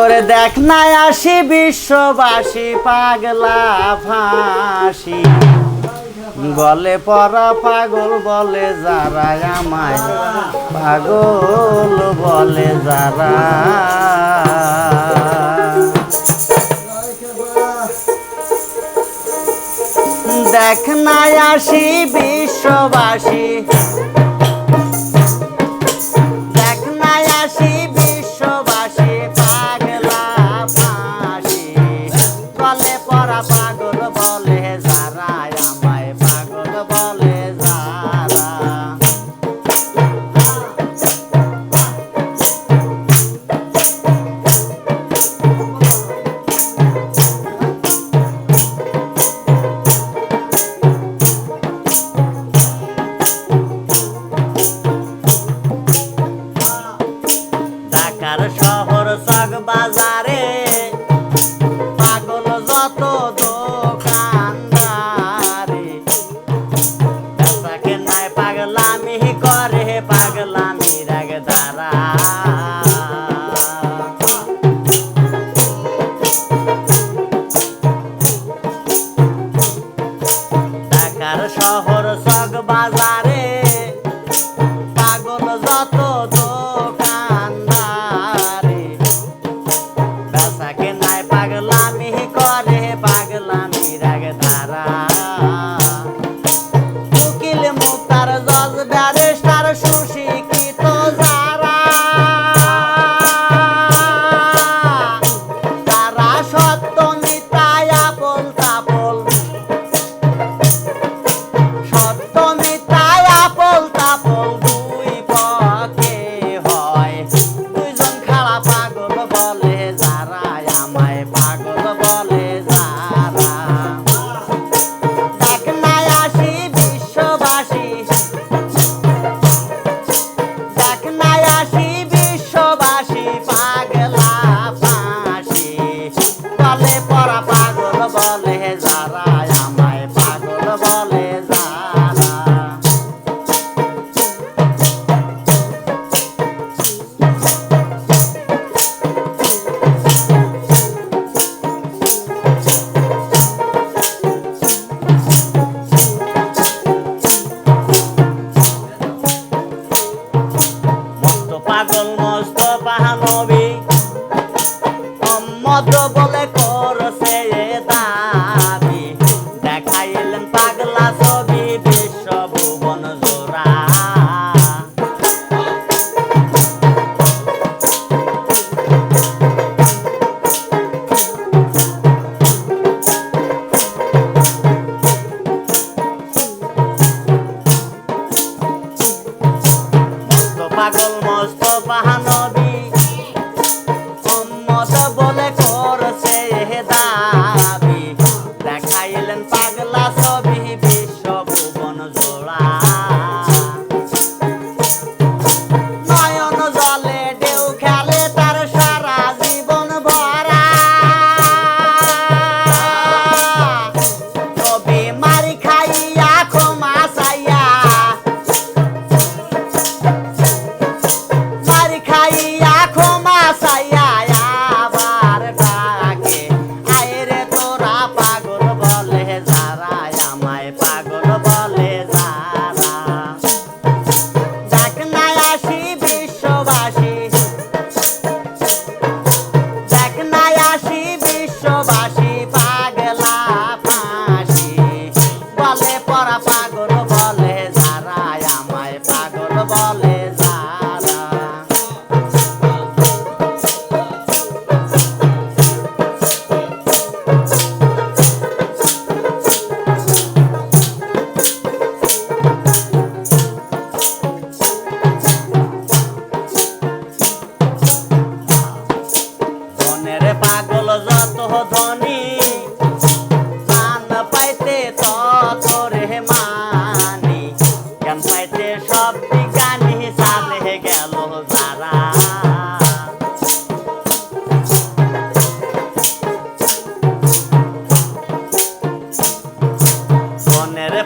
ওরে দেখ নাই আসি বিশ্ববাসী, পাগলা ফাঁসি। বলে পর পাগল বলে যারা আমায়, পাগল বলে যারা। দেখ নাই আসি বিশ্ববাসী 大家都。বাজারে পাগল যত দোকানদারে। বেসাকে নাই পাগলামি করে পাগলামি রাগ ধারা। মহানদ ভালোবাসি বিশ্ববাসী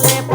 কপালে পরা